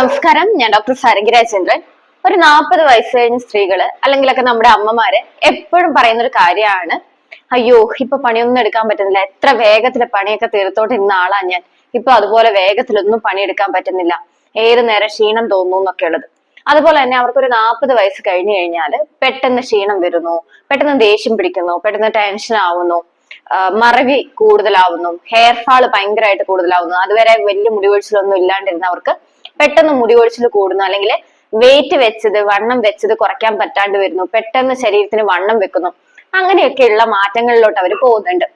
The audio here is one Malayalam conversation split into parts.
നമസ്കാരം. ഞാൻ ഡോക്ടർ സാരംഗി രാജേന്ദ്രൻ. ഒരു നാൽപ്പത് വയസ്സ് കഴിഞ്ഞ സ്ത്രീകൾ അല്ലെങ്കിലൊക്കെ നമ്മുടെ അമ്മമാര് എപ്പോഴും പറയുന്ന ഒരു കാര്യമാണ് അയ്യോ ഇപ്പൊ പണിയൊന്നും എടുക്കാൻ പറ്റുന്നില്ല. എത്ര വേഗത്തിൽ പണിയൊക്കെ തീർത്തോട്ട് ഇന്ന ആളാ ഞാൻ. ഇപ്പൊ അതുപോലെ വേഗത്തിലൊന്നും പണിയെടുക്കാൻ പറ്റുന്നില്ല. ഏത് നേരം ക്ഷീണം തോന്നുന്നു എന്നൊക്കെ ഉള്ളത്. അതുപോലെ തന്നെ അവർക്ക് ഒരു നാൽപ്പത് വയസ്സ് കഴിഞ്ഞു കഴിഞ്ഞാൽ പെട്ടെന്ന് ക്ഷീണം വരുന്നു പെട്ടെന്ന് ദേഷ്യം പിടിക്കുന്നു പെട്ടെന്ന് ടെൻഷൻ ആവുന്നു മറവി കൂടുതലാവുന്നു ഹെയർ ഫാൾ ഭയങ്കരമായിട്ട് കൂടുതലാവുന്നു. അതുവരെ വലിയ മുടികൊഴിച്ചിലൊന്നും ഇല്ലാണ്ടിരുന്നവർക്ക് പെട്ടെന്ന് മുടി കൊഴിച്ചിൽ കൂടുന്നു അല്ലെങ്കിൽ വെയിറ്റ് വെച്ചത് വണ്ണം വെച്ചത് കുറയ്ക്കാൻ പറ്റാണ്ട് വരുന്നു പെട്ടെന്ന് ശരീരത്തിന് വണ്ണം വെക്കുന്നു. അങ്ങനെയൊക്കെയുള്ള മാറ്റങ്ങളിലോട്ട് അവർ പോകുന്നുണ്ട്.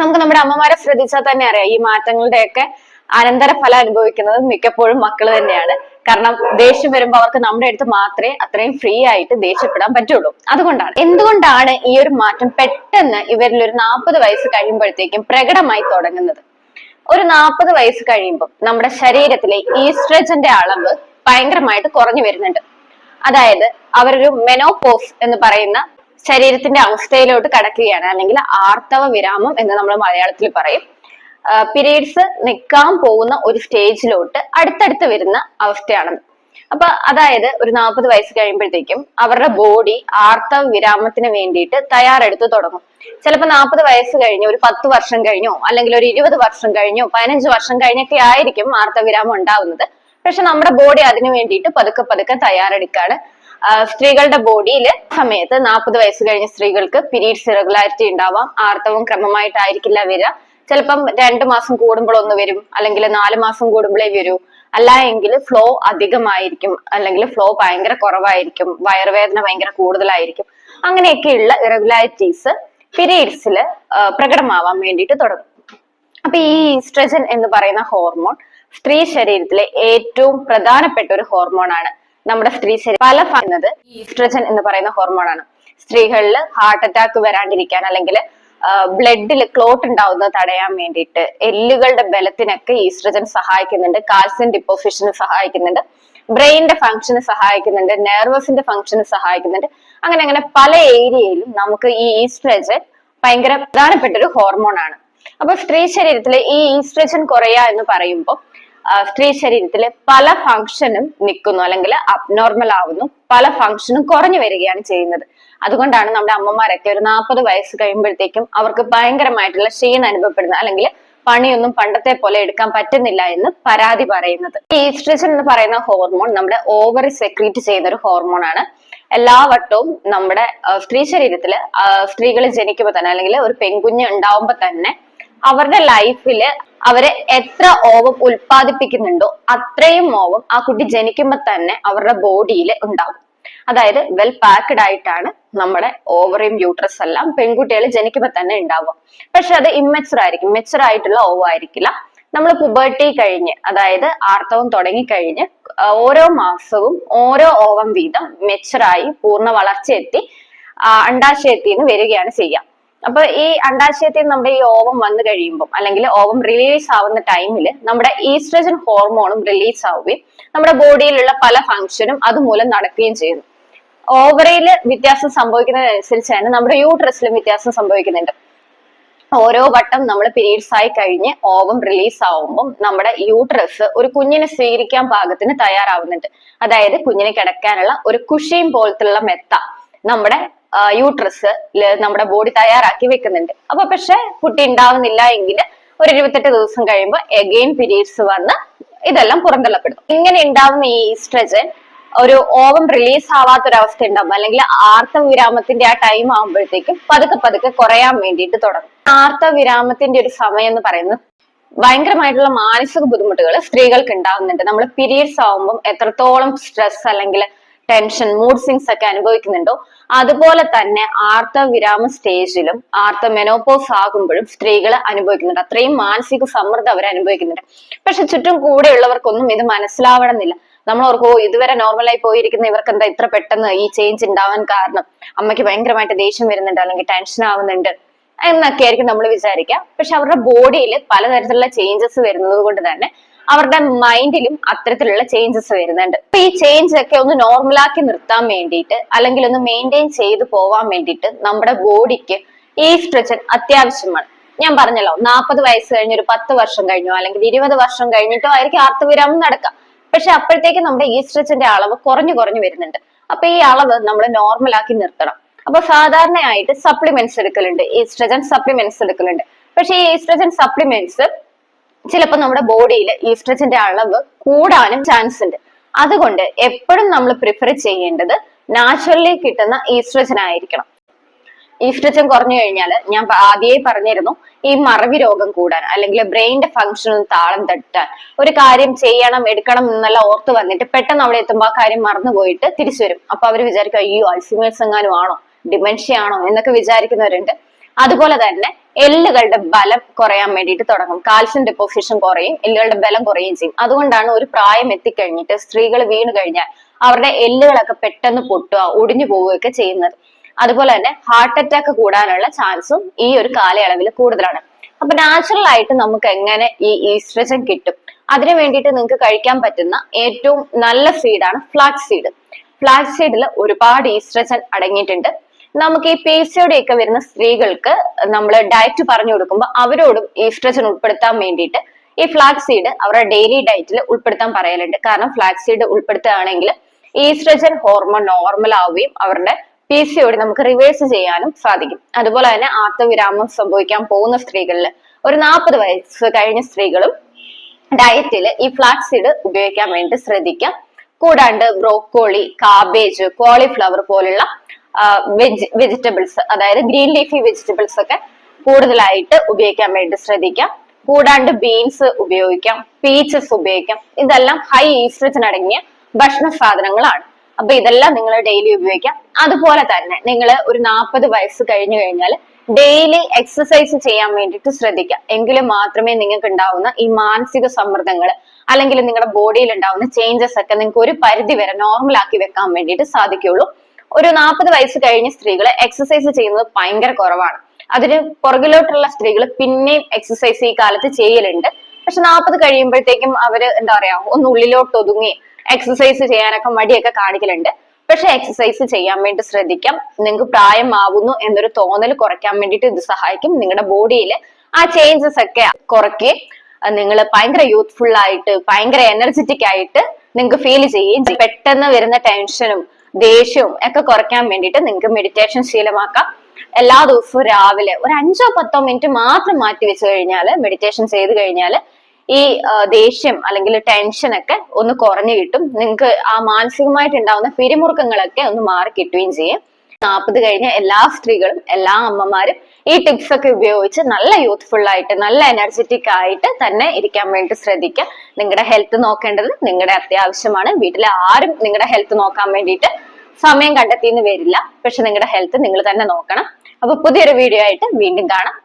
നമുക്ക് നമ്മുടെ അമ്മമാരെ ശ്രദ്ധിച്ചാൽ തന്നെ അറിയാം ഈ മാറ്റങ്ങളുടെയൊക്കെ അനന്തരഫലം അനുഭവിക്കുന്നത് മിക്കപ്പോഴും മക്കൾ തന്നെയാണ്. കാരണം ദേഷ്യം വരുമ്പോൾ അവർക്ക് നമ്മുടെ അടുത്ത് മാത്രമേ അത്രയും ഫ്രീ ആയിട്ട് ദേഷ്യപ്പെടാൻ പറ്റുള്ളൂ. അതുകൊണ്ടാണ്. എന്തുകൊണ്ടാണ് ഈ ഒരു മാറ്റം പെട്ടെന്ന് ഇവരിൽ ഒരു നാൽപ്പത് വയസ്സ് കഴിയുമ്പോഴത്തേക്കും പ്രകടമായി തുടങ്ങുന്നത്? ഒരു നാൽപ്പത് വയസ്സ് കഴിയുമ്പോൾ നമ്മുടെ ശരീരത്തിലെ ഈസ്ട്രജന്റെ അളവ് ഭയങ്കരമായിട്ട് കുറഞ്ഞു വരുന്നുണ്ട്. അതായത് അവരൊരു മെനോപോസ് എന്ന് പറയുന്ന ശരീരത്തിന്റെ അവസ്ഥയിലോട്ട് കടക്കുകയാണ്. അല്ലെങ്കിൽ ആർത്തവ വിരാമം എന്ന് നമ്മൾ മലയാളത്തിൽ പറയും. പീരീഡ്സ് നിൽക്കാൻ പോകുന്ന ഒരു സ്റ്റേജിലോട്ട് അടുത്തടുത്ത് വരുന്ന അവസ്ഥയാണത് അപ്പൊ അതായത് ഒരു നാൽപ്പത് വയസ്സ് കഴിയുമ്പോഴത്തേക്കും അവരുടെ ബോഡി ആർത്തവ വിരാമത്തിന് വേണ്ടിയിട്ട് തയ്യാറെടുത്ത് തുടങ്ങും. ചിലപ്പോൾ നാൽപ്പത് വയസ്സ് കഴിഞ്ഞ് ഒരു പത്ത് വർഷം കഴിഞ്ഞോ അല്ലെങ്കിൽ ഒരു ഇരുപത് വർഷം കഴിഞ്ഞോ പതിനഞ്ച് വർഷം കഴിഞ്ഞൊക്കെ ആയിരിക്കും ആർത്തവ വിരാമം ഉണ്ടാവുന്നത്. പക്ഷെ നമ്മുടെ ബോഡി അതിനു വേണ്ടിയിട്ട് പതുക്കെ പതുക്കെ തയ്യാറെടുക്കാണ്. സ്ത്രീകളുടെ ബോഡിയിൽ സമയത്ത് നാൽപ്പത് വയസ്സ് കഴിഞ്ഞ സ്ത്രീകൾക്ക് പീരീഡ്സ് ഇറഗുലാരിറ്റി ഉണ്ടാവാം ആർത്തവം ക്രമമായിട്ടായിരിക്കില്ല വരിക. ചിലപ്പം രണ്ടു മാസം കൂടുമ്പോൾ ഒന്ന് വരും അല്ലെങ്കിൽ നാല് മാസം കൂടുമ്പോഴേ വരൂ. അല്ല എങ്കിൽ ഫ്ലോ അധികമായിരിക്കും. അല്ലെങ്കിൽ ഫ്ലോ ഭയങ്കര കുറവായിരിക്കും. വയറുവേദന ഭയങ്കര കൂടുതലായിരിക്കും. അങ്ങനെയൊക്കെയുള്ള ഇറഗുലാരിറ്റീസ് പീരീഡ്സിൽ പ്രകടമാവാൻ വേണ്ടിയിട്ട് തുടങ്ങും. അപ്പൊ ഈ ഈസ്ട്രജൻ എന്ന് പറയുന്ന ഹോർമോൺ സ്ത്രീ ശരീരത്തിലെ ഏറ്റവും പ്രധാനപ്പെട്ട ഒരു ഹോർമോണാണ് നമ്മുടെ സ്ത്രീ ശരീരം. പല പറയുന്നത് ഈസ്ട്രജൻ എന്ന് പറയുന്ന ഹോർമോണാണ് സ്ത്രീകളിൽ ഹാർട്ട് അറ്റാക്ക് വരാണ്ടിരിക്കാൻ അല്ലെങ്കിൽ ബ്ലഡിൽ ക്ലോട്ട് ഉണ്ടാവുന്നത് തടയാൻ വേണ്ടിയിട്ട് എല്ലുകളുടെ ബലത്തിനൊക്കെ ഈസ്ട്രജൻ സഹായിക്കുന്നുണ്ട് കാൽസ്യം ഡിപ്പോസിഷന് സഹായിക്കുന്നുണ്ട് ബ്രെയിനിന്റെ ഫംഗ്ഷന് സഹായിക്കുന്നുണ്ട് നെർവസിന്റെ ഫംഗ്ഷന് സഹായിക്കുന്നുണ്ട്. അങ്ങനെ അങ്ങനെ പല ഏരിയയിലും നമുക്ക് ഈ ഈസ്ട്രജൻ ഭയങ്കര പ്രധാനപ്പെട്ട ഒരു ഹോർമോണാണ് അപ്പൊ സ്ത്രീ ശരീരത്തിലെ ഈ ഈസ്ട്രജൻ കുറയുക എന്ന് പറയുമ്പോൾ സ്ത്രീ ശരീരത്തിലെ പല ഫംഗ്ഷനും നിൽക്കുന്നു അല്ലെങ്കിൽ അബ്നോർമൽ ആവുന്നു. പല ഫംഗ്ഷനും കുറഞ്ഞു വരികയാണ് ചെയ്യുന്നത്. അതുകൊണ്ടാണ് നമ്മുടെ അമ്മമാരൊക്കെ ഒരു നാൽപ്പത് വയസ്സ് കഴിയുമ്പോഴത്തേക്കും അവർക്ക് ഭയങ്കരമായിട്ടുള്ള ക്ഷീണം അനുഭവപ്പെടുന്നത് അല്ലെങ്കിൽ പണിയൊന്നും പണ്ടത്തെ പോലെ എടുക്കാൻ പറ്റുന്നില്ല എന്ന് പരാതി പറയുന്നത്. ഈസ്ട്രജൻ എന്ന് പറയുന്ന ഹോർമോൺ നമ്മുടെ ഓവറി സെക്രീറ്റ് ചെയ്യുന്ന ഒരു ഹോർമോൺ ആണ്. എല്ലാ വട്ടവും നമ്മുടെ സ്ത്രീ ശരീരത്തിൽ സ്ത്രീകൾ ജനിക്കുമ്പോൾ തന്നെ അല്ലെങ്കിൽ ഒരു പെൺകുഞ്ഞ് ഉണ്ടാവുമ്പോൾ തന്നെ അവരുടെ ലൈഫിൽ അവർ എത്ര ഓവം ഉൽപ്പാദിപ്പിക്കുന്നുണ്ടോ അത്രയും ഓവം ആ കുട്ടി ജനിക്കുമ്പോൾ തന്നെ അവരുടെ ബോഡിയിൽ ഉണ്ടാകും അതായത് വെൽ പാക്ഡ് ആയിട്ടാണ് നമ്മുടെ ഓവറിയും യൂട്രസ് എല്ലാം പെൺകുട്ടികൾ ജനിക്കുമ്പോൾ തന്നെ ഉണ്ടാവുക. പക്ഷെ അത് ഇമ്മച്ചർ ആയിരിക്കും. മെച്ചർ ആയിട്ടുള്ള ഓവം ആയിരിക്കില്ല. നമ്മൾ പുബേർട്ടി കഴിഞ്ഞ് അതായത് ആർത്തവം തുടങ്ങി കഴിഞ്ഞ് ഓരോ മാസവും ഓരോ ഓവം വീതം മെച്ചറായി പൂർണ വളർച്ചയെത്തി അണ്ടാശയത്തിൽ നിന്ന് വരികയാണ് ചെയ്യുക അപ്പൊ ഈ അണ്ടാശയത്തിൽ നമ്മുടെ ഈ ഓവം വന്നു കഴിയുമ്പോൾ അല്ലെങ്കിൽ ഓവം റിലീസ് ആവുന്ന ടൈമിൽ നമ്മുടെ ഈസ്ട്രജൻ ഹോർമോണും റിലീസ് ആവുകയും നമ്മുടെ ബോഡിയിലുള്ള പല ഫംഗ്ഷനും അതുമൂലം നടക്കുകയും ചെയ്യുന്നു. ഓവറയിൽ വ്യത്യാസം സംഭവിക്കുന്നതിനനുസരിച്ചാണ് നമ്മുടെ യൂട്രസിലും വ്യത്യാസം സംഭവിക്കുന്നുണ്ട്. ഓരോ വട്ടം നമ്മൾ പീരീഡ്സ് ആയി കഴിഞ്ഞ് ഓവം റിലീസ് ആവുമ്പോൾ നമ്മുടെ യൂട്രസ് ഒരു കുഞ്ഞിനെ സ്വീകരിക്കാൻ പാകത്തിന് തയ്യാറാവുന്നുണ്ട്. അതായത് കുഞ്ഞിനെ കിടക്കാനുള്ള ഒരു കുഷിയും പോലത്തുള്ള മെത്ത. നമ്മുടെ യൂട്രസ് നമ്മുടെ ബോഡി തയ്യാറാക്കി വെക്കുന്നുണ്ട്. അപ്പൊ പക്ഷെ കുട്ടി ഉണ്ടാവുന്നില്ല എങ്കിൽ ഒരു ഇരുപത്തെട്ട് ദിവസം കഴിയുമ്പോൾ എഗെയിൻ പീരീഡ്സ് വന്ന് ഇതെല്ലാം പുറന്തള്ളപ്പെടും. ഇങ്ങനെ ഉണ്ടാവുന്ന ഈ ഈസ്ട്രജൻ ഒരു ഓവം റിലീസ് ആവാത്തൊരവസ്ഥ ഉണ്ടാവും അല്ലെങ്കിൽ ആർത്തവിരാമത്തിന്റെ ആ ടൈം ആകുമ്പോഴത്തേക്കും പതുക്കെ പതുക്കെ കുറയാൻ വേണ്ടിയിട്ട് തുടങ്ങും. ആർത്തവിരാമത്തിന്റെ ഒരു സമയം എന്ന് പറയുന്നത് ഭയങ്കരമായിട്ടുള്ള മാനസിക ബുദ്ധിമുട്ടുകൾ സ്ത്രീകൾക്ക് ഉണ്ടാവുന്നുണ്ട് നമ്മൾ പീരീഡ്സ് ആവുമ്പം എത്രത്തോളം സ്ട്രെസ് അല്ലെങ്കിൽ ടെൻഷൻ മൂഡ് സിങ്സ് ഒക്കെ അനുഭവിക്കുന്നുണ്ടോ? അതുപോലെ തന്നെ ആർത്ത വിരാമ സ്റ്റേജിലും ആർത്ത മെനോപോസ് ആകുമ്പോഴും സ്ത്രീകൾ അനുഭവിക്കുന്നുണ്ട്. അത്രയും മാനസിക സമ്മർദ്ദം അവർ അനുഭവിക്കുന്നുണ്ട്. പക്ഷെ ചുറ്റും കൂടെയുള്ളവർക്കൊന്നും ഇത് മനസ്സിലാവണമെന്നില്ല. നമ്മൾ ഓർക്കും "ഓ, ഇതുവരെ നോർമലായി പോയിരിക്കുന്ന ഇവർക്ക് എന്താ ഇത്ര പെട്ടെന്ന് ഈ ചേഞ്ച് ഉണ്ടാവാൻ കാരണം? അമ്മയ്ക്ക് ഭയങ്കരമായിട്ട് ദേഷ്യം വരുന്നുണ്ട് അല്ലെങ്കിൽ ടെൻഷൻ ആവുന്നുണ്ട് എന്നൊക്കെ ആയിരിക്കും നമ്മൾ വിചാരിക്കുക. പക്ഷെ അവരുടെ ബോഡിയിൽ പലതരത്തിലുള്ള ചേഞ്ചസ് വരുന്നത് കൊണ്ട് തന്നെ അവരുടെ മൈൻഡിലും അത്തരത്തിലുള്ള ചേഞ്ചസ് വരുന്നുണ്ട്. അപ്പൊ ഈ ചേഞ്ച് ഒക്കെ ഒന്ന് നോർമലാക്കി നിർത്താൻ വേണ്ടിയിട്ട് അല്ലെങ്കിൽ ഒന്ന് മെയിന്റെയിൻ ചെയ്തു പോവാൻ വേണ്ടിയിട്ട് നമ്മുടെ ബോഡിക്ക് ഈ ഈസ്ട്രജൻ അത്യാവശ്യമാണ്. ഞാൻ പറഞ്ഞല്ലോ നാൽപ്പത് വയസ്സ് കഴിഞ്ഞ ഒരു പത്ത് വർഷം കഴിഞ്ഞോ അല്ലെങ്കിൽ ഇരുപത് വർഷം കഴിഞ്ഞിട്ടോ ആയിരിക്കും ആർത്തവിരാമം നടക്കാം. പക്ഷെ അപ്പോഴത്തേക്ക് നമ്മുടെ ഈസ്ട്രജന്റെ അളവ് കുറഞ്ഞു കുറഞ്ഞു വരുന്നുണ്ട്. അപ്പൊ ഈ അളവ് നമ്മൾ നോർമലാക്കി നിർത്തണം. അപ്പൊ സാധാരണയായിട്ട് സപ്ലിമെന്റ്സ് എടുക്കലുണ്ട്. ഈസ്ട്രജൻ സപ്ലിമെന്റ്സ് എടുക്കലുണ്ട്. പക്ഷെ ഈ ഈസ്ട്രജൻ സപ്ലിമെന്റ്സ് ചിലപ്പോൾ നമ്മുടെ ബോഡിയിൽ ഈസ്ട്രജന്റെ അളവ് കൂടാനും ചാൻസ് ഉണ്ട് അതുകൊണ്ട് എപ്പോഴും നമ്മൾ പ്രിഫർ ചെയ്യേണ്ടത് നാച്ചുറലി കിട്ടുന്ന ഈസ്ട്രജൻ ആയിരിക്കണം. ഈസ്ട്രജൻ കുറഞ്ഞു കഴിഞ്ഞാൽ ഞാൻ ആദ്യമേ പറഞ്ഞിരുന്നു ഈ മറവി രോഗം കൂടാൻ അല്ലെങ്കിൽ ബ്രെയിനിന്റെ ഫംഗ്ഷനും താളം തട്ടാൻ. ഒരു കാര്യം ചെയ്യണം എടുക്കണം എന്നെല്ലാം ഓർത്ത് വന്നിട്ട് പെട്ടെന്ന് അവിടെ എത്തുമ്പോൾ ആ കാര്യം മറന്നുപോയിട്ട് തിരിച്ചു വരും. അപ്പൊ അവർ വിചാരിക്കും അയ്യോ അൾസിമേഴ്സ് എങ്ങാനും ആണോ? ഡിമെൻഷ്യ ആണോ? എന്നൊക്കെ വിചാരിക്കുന്നവരുണ്ട്. അതുപോലെ തന്നെ എല്ലുകളുടെ ബലം കുറയാൻ വേണ്ടിയിട്ട് തുടങ്ങും. കാൽസ്യം ഡെപ്പോസിഷൻ കുറയും എല്ലുകളുടെ ബലം കുറയുകയും ചെയ്യും. അതുകൊണ്ടാണ് ഒരു പ്രായം എത്തിക്കഴിഞ്ഞിട്ട് സ്ത്രീകൾ വീണു കഴിഞ്ഞാൽ അവരുടെ എല്ലുകളൊക്കെ പെട്ടെന്ന് പൊട്ടുക ഒടിഞ്ഞു പോവുകയൊക്കെ ചെയ്യുന്നത്. അതുപോലെ തന്നെ ഹാർട്ട് അറ്റാക്ക് കൂടാനുള്ള ചാൻസും ഈ ഒരു കാലയളവിൽ കൂടുതലാണ്. അപ്പൊ നാച്ചുറൽ ആയിട്ട് നമുക്ക് എങ്ങനെ ഈ ഈസ്ട്രജൻ കിട്ടും? അതിനു വേണ്ടിയിട്ട് നിങ്ങൾക്ക് കഴിക്കാൻ പറ്റുന്ന ഏറ്റവും നല്ല സീഡാണ് ഫ്ലാക്സ് സീഡ് ഫ്ലാക്സ് സീഡിൽ ഒരുപാട് ഈസ്ട്രജൻ അടങ്ങിയിട്ടുണ്ട്. നമുക്ക് ഈ പി ഒക്കെ വരുന്ന സ്ത്രീകൾക്ക് നമ്മൾ ഡയറ്റ് പറഞ്ഞു കൊടുക്കുമ്പോൾ അവരോടും ഈസ്ട്രജൻ ഉൾപ്പെടുത്താൻ വേണ്ടിയിട്ട് ഈ ഫ്ലാക്സ് സീഡ് അവരുടെ ഡെയിലി ഡയറ്റിൽ ഉൾപ്പെടുത്താൻ പറയലുണ്ട്. കാരണം ഫ്ലാക്സ് സീഡ് ഉൾപ്പെടുത്തുകയാണെങ്കിൽ ഈസ്ട്രജൻ ഹോർമോൺ നോർമൽ ആവുകയും അവരുടെ പി നമുക്ക് റിവേഴ്സ് ചെയ്യാനും സാധിക്കും. അതുപോലെ തന്നെ ആർത്തവിരാമം സംഭവിക്കാൻ പോകുന്ന സ്ത്രീകളിൽ ഒരു നാൽപ്പത് വയസ്സ് കഴിഞ്ഞ സ്ത്രീകളും ഡയറ്റിൽ ഈ ഫ്ലാക്സ് സീഡ് ഉപയോഗിക്കാൻ വേണ്ടി ശ്രദ്ധിക്കാം. കൂടാണ്ട് ബ്രോക്കോളി കാബേജ് കോളിഫ്ലവർ പോലുള്ള വെജ് വെജിറ്റബിൾസ് അതായത് ഗ്രീൻ ലീഫി വെജിറ്റബിൾസ് ഒക്കെ കൂടുതലായിട്ട് ഉപയോഗിക്കാൻ വേണ്ടി ശ്രദ്ധിക്കാം. കൂടാണ്ട് ബീൻസ് ഉപയോഗിക്കാം പീച്ചസ് ഉപയോഗിക്കാം. ഇതെല്ലാം ഹൈ ഈസ്ട്രജൻ അടങ്ങിയ ഭക്ഷണ സാധനങ്ങളാണ്. അപ്പൊ ഇതെല്ലാം നിങ്ങൾ ഡെയിലി ഉപയോഗിക്കാം. അതുപോലെ തന്നെ നിങ്ങൾ ഒരു നാൽപ്പത് വയസ്സ് കഴിഞ്ഞു കഴിഞ്ഞാൽ ഡെയിലി എക്സസൈസ് ചെയ്യാൻ വേണ്ടിയിട്ട് ശ്രദ്ധിക്കാം. എങ്കിലും മാത്രമേ നിങ്ങൾക്ക് ഉണ്ടാവുന്ന ഈ മാനസിക സമ്മർദ്ദങ്ങൾ അല്ലെങ്കിൽ നിങ്ങളുടെ ബോഡിയിൽ ഉണ്ടാവുന്ന ചേഞ്ചസ് ഒക്കെ നിങ്ങൾക്ക് ഒരു പരിധി വരെ നോർമൽ ആക്കി വെക്കാൻ വേണ്ടിയിട്ട് സാധിക്കുള്ളൂ ഒരു നാൽപ്പത് വയസ്സ് കഴിഞ്ഞ സ്ത്രീകൾ എക്സസൈസ് ചെയ്യുന്നത് ഭയങ്കര കുറവാണ്. അതിന് പുറകിലോട്ടുള്ള സ്ത്രീകൾ പിന്നെയും എക്സസൈസ് ഈ കാലത്ത് ചെയ്യലുണ്ട്. പക്ഷെ നാൽപ്പത് കഴിയുമ്പോഴത്തേക്കും അവർ എന്താ പറയാ ഒന്ന് ഉള്ളിലോട്ട് ഒതുങ്ങി എക്സസൈസ് ചെയ്യാനൊക്കെ മടിയൊക്കെ കാണിക്കലുണ്ട്. പക്ഷെ എക്സസൈസ് ചെയ്യാൻ വേണ്ടി ശ്രദ്ധിക്കാം. നിങ്ങൾക്ക് പ്രായമാവുന്നു എന്നൊരു തോന്നൽ കുറയ്ക്കാൻ വേണ്ടിയിട്ട് ഇത് സഹായിക്കും. നിങ്ങളുടെ ബോഡിയിൽ ആ ചേഞ്ചസ് ഒക്കെ കുറയ്ക്കുകയും നിങ്ങൾ ഭയങ്കര യൂത്ത്ഫുൾ ആയിട്ട് ഭയങ്കര എനർജറ്റിക് ആയിട്ട് നിങ്ങൾക്ക് ഫീൽ ചെയ്യും. പെട്ടെന്ന് വരുന്ന ടെൻഷനും ദേഷ്യവും ഒക്കെ കുറയ്ക്കാൻ വേണ്ടിയിട്ട് നിങ്ങൾക്ക് മെഡിറ്റേഷൻ ശീലമാക്കാം. എല്ലാ ദിവസവും രാവിലെ ഒരു അഞ്ചോ പത്തോ മിനിറ്റ് മാത്രം മാറ്റി വെച്ച് കഴിഞ്ഞാൽ മെഡിറ്റേഷൻ ചെയ്ത് കഴിഞ്ഞാൽ ഈ ദേഷ്യം അല്ലെങ്കിൽ ടെൻഷൻ ഒക്കെ ഒന്ന് കുറഞ്ഞു കിട്ടും. നിങ്ങൾക്ക് ആ മാനസികമായിട്ട് ഉണ്ടാവുന്ന പിരിമുറുക്കങ്ങളൊക്കെ ഒന്ന് മാറി കിട്ടുകയും ചെയ്യും. നാൽപ്പത് കഴിഞ്ഞ എല്ലാ സ്ത്രീകളും എല്ലാ അമ്മമാരും ഈ ടിപ്സ് ഒക്കെ ഉപയോഗിച്ച് നല്ല യൂത്ത്ഫുൾ ആയിട്ട് നല്ല എനർജറ്റിക് ആയിട്ട് തന്നെ ഇരിക്കാൻ വേണ്ടി ശ്രദ്ധിക്കുക. നിങ്ങളുടെ ഹെൽത്ത് നോക്കേണ്ടത് നിങ്ങളുടെ അത്യാവശ്യമാണ്. വീട്ടിലെ ആരും നിങ്ങളുടെ ഹെൽത്ത് നോക്കാൻ വേണ്ടിയിട്ട് സമയം കണ്ടെത്തിയെന്ന് വരില്ല. പക്ഷെ നിങ്ങളുടെ ഹെൽത്ത് നിങ്ങൾ തന്നെ നോക്കണം. അപ്പൊ പുതിയൊരു വീഡിയോ ആയിട്ട് വീണ്ടും കാണാം.